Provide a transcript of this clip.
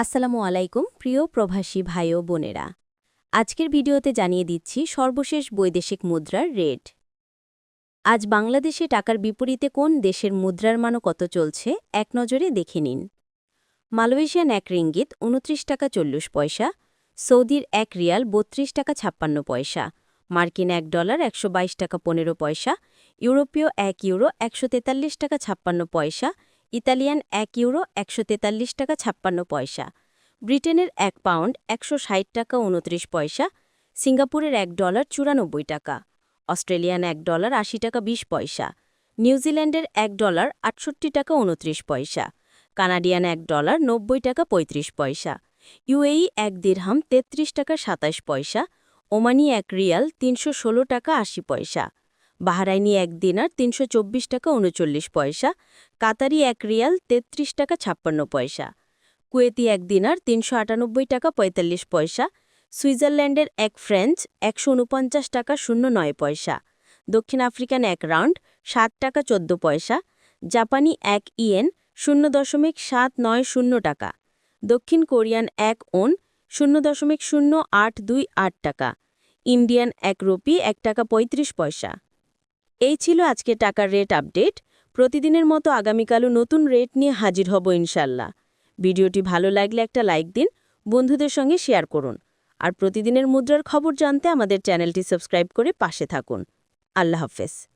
আসসালামু আলাইকুম, প্রিয় প্রবাসী ভাই ও বোনেরা। আজকের ভিডিওতে জানিয়ে দিচ্ছি সর্বশেষ বৈদেশিক মুদ্রার রেট। আজ বাংলাদেশে টাকার বিপরীতে কোন দেশের মুদ্রার মানও কত চলছে, এক নজরে দেখে নিন। মালয়েশিয়ান এক রিঙ্গিত, উনত্রিশ টাকা চল্লিশ পয়সা, সৌদির এক রিয়াল, বত্রিশ টাকা ছাপ্পান্ন পয়সা, মার্কিন এক ডলার, একশো বাইশ টাকা পনেরো পয়সা, ইউরোপীয় এক ইউরো, একশো তেতাল্লিশ টাকা ছাপ্পান্ন পয়সা ইতালিয়ান এক ইউরো একশো তেতাল্লিশ টাকা ছাপ্পান্ন পয়সা, ব্রিটেনের এক পাউন্ড একশো ষাট টাকা উনত্রিশ পয়সা, সিঙ্গাপুরের এক ডলার চুরানব্বই টাকা, অস্ট্রেলিয়ান এক ডলার আশি টাকা বিশ পয়সা নিউজিল্যান্ডের এক ডলার আটষট্টি টাকা উনত্রিশ পয়সা, কানাডিয়ান এক ডলার নব্বই টাকা ৩৫ পয়সা, ইউএই এক দিরহাম তেত্রিশ টাকা সাতাশ পয়সা, ওমানি এক রিয়াল তিনশো ষোলো টাকা আশি পয়সা। বাহারাইনি এক দিনার তিনশো চব্বিশ টাকা উনচল্লিশ পয়সা, কাতারি এক রিয়াল তেত্রিশ টাকা ছাপ্পান্ন পয়সা, কুয়েতি এক দিনার তিনশো আটানব্বই টাকা পঁয়তাল্লিশ পয়সা, সুইজারল্যান্ডের এক ফ্রেঞ্চ একশো উনপঞ্চাশ টাকা শূন্য নয় পয়সা, দক্ষিণ আফ্রিকান এক রাউন্ড ষাট টাকা চোদ্দ পয়সা, জাপানি এক ইয়েন শূন্য দশমিক সাত নয় শূন্য টাকা, দক্ষিণ কোরিয়ান এক ওন শূন্য দশমিক শূন্য আট দুই আট টাকা, ইন্ডিয়ান এক রুপি এক টাকা ৩৫ পয়সা। এই ছিল আজকে টাকার রেট আপডেট। প্রতিদিনের মতো আগামীকালও নতুন রেট নিয়ে হাজির হব ইনশাল্লাহ। ভিডিওটি ভালো লাগলে একটা লাইক দিন, বন্ধুদের সঙ্গে শেয়ার করুন। আর প্রতিদিনের মুদ্রার খবর জানতে আমাদের চ্যানেলটি সাবস্ক্রাইব করে পাশে থাকুন। আল্লাহ হাফেজ।